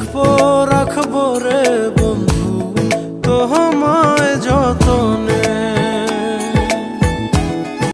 রাখব রাখব।